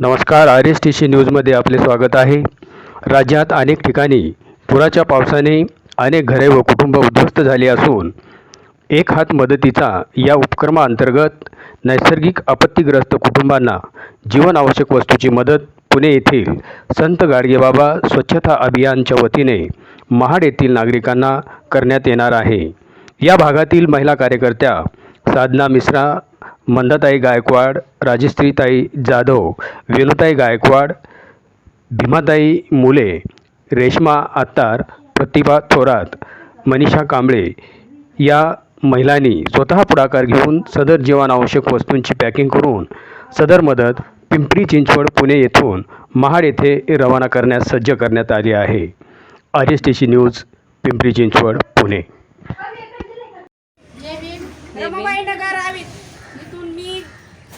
नमस्कार R S T C न्यूजमध्ये आपले स्वागत आहे. राज्यात अनेक ठिकाणी पुराच्या पावसाने अनेक घरे व कुटुंब उद्ध्वस्त झाली असून एक हात मदतीचा या उपक्रमाअंतर्गत नैसर्गिक आपत्तीग्रस्त कुटुंबांना जीवनावश्यक वस्तूची मदत पुणे येथील संत गाडगेबाबा स्वच्छता अभियानच्या वतीने महाड येथील नागरिकांना करण्यात येणार आहे. या भागातील महिला कार्यकर्त्या साधना मिश्रा मंदाताई गायकवाड राजश्रीताई जाधव वेणुताई गायकवाड भीमाताई मुले रेश्मा आत्तार प्रतिभा थोरात मनीषा कांबळे या महिलांनी स्वतः पुढाकार घेऊन सदर जीवनावश्यक वस्तूंची पॅकिंग करून सदर मदत पिंपरी चिंचवड पुणे येथून महाड येथे रवाना करण्यास सज्ज करण्यात आली आहे. R S T C news Pimpri Chinchwad Pune जय भीम रमाबाई नगर आवीत इथून मी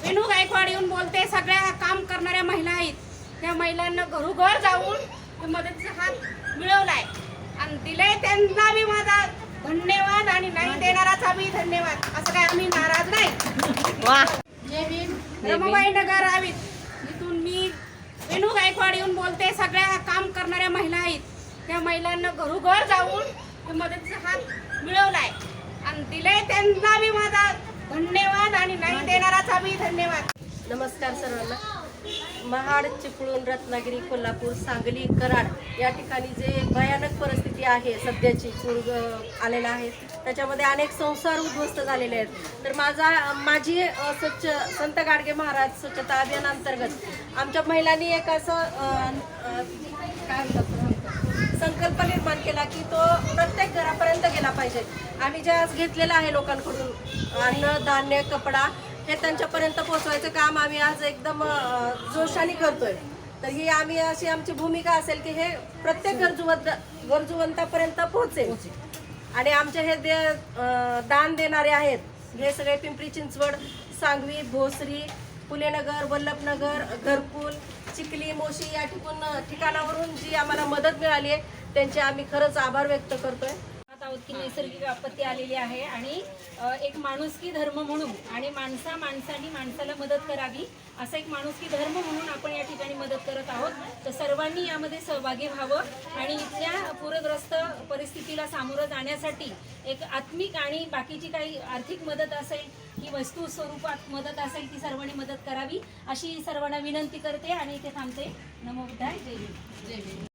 वेणू गायकवाड येऊन बोलते सगळ्या काम करणाऱ्या महिला आहेत. त्या महिलांना घरोघर जाऊन मदतीचा हात मिळवलाय. आणि दिले त्यांना बी माझा धन्यवाद आणि नाही देणाराचा बी धन्यवाद. असं काय आम्ही नाराज नाही. रमाबाई नगर आवीत. इथून मी वेणू गायकवाड येऊन बोलते सगळ्या काम करणाऱ्या महिला आहेत. त्या महिलांना घरोघर जाऊन मदतीचा हात मिळवलाय. आणि दिले त्यांना बी माझा धन्यवाद आणि नाही देणाराचा बी धन्यवाद नमस्कार सर्वांना. महाड चिपळूण रत्नागिरी कोल्हापूर सांगली कराड या ठिकाणी जे भयानक परिस्थिती आहे सध्याची पूर आलेला आहे त्याच्यामध्ये अनेक संसार उद्ध्वस्त झालेले आहेत. तर माझा माझी स्वच्छ संत गाडगे महाराज स्वच्छता अभियानांतर्गत आमच्या महिलांनी एक असं काय म्हणतात संकल्प निर्माण केला की तो प्रत्येक घरापर्यंत गेला पाहिजे. आम्ही जे आज घेतलेला आहे लोकांकडून अन्न धान्य कपडा हे त्यांच्यापर्यंत पोहोचवायचं काम आम्ही आज एकदम जोशाने करतोय. तर ही आम्ही अशी आमची भूमिका असेल की हे प्रत्येक गरजूवंत गरजूवंतापर्यंत पोहोचेल. आणि आमचे हे दे दान देणारे आहेत. हे सगळे पिंपरी चिंचवड सांगवी भोसरी फुलेनगर वल्लभनगर घरकुल चिखली मोशी या ठिकून ठिकाणावरून जी आम्हाला मदत मिळाली आहे त्यांचे आम्ही खरंच आभार व्यक्त करतोय. आहोत की नैसर्गिक आपत्ती आलेली आहे आणि एक माणुसकी धर्म म्हणून आणि माणसा माणसांनी माणसाला मदत करावी असा एक माणुसकी धर्म म्हणून आपण या ठिकाणी मदत करत आहोत. तर सर्वांनी यामध्ये सहभागी व्हावं आणि इथल्या पूरग्रस्त परिस्थितीला सामोरं जाण्यासाठी एक आत्मिक आणि बाकीची काही आर्थिक मदत असेल की वस्तू स्वरूपात मदत असेल ती सर्वांनी मदत करावी अशी सर्वांना विनंती करते आणि इथे थांबते. नमो बुद्धाय. जय जय भीम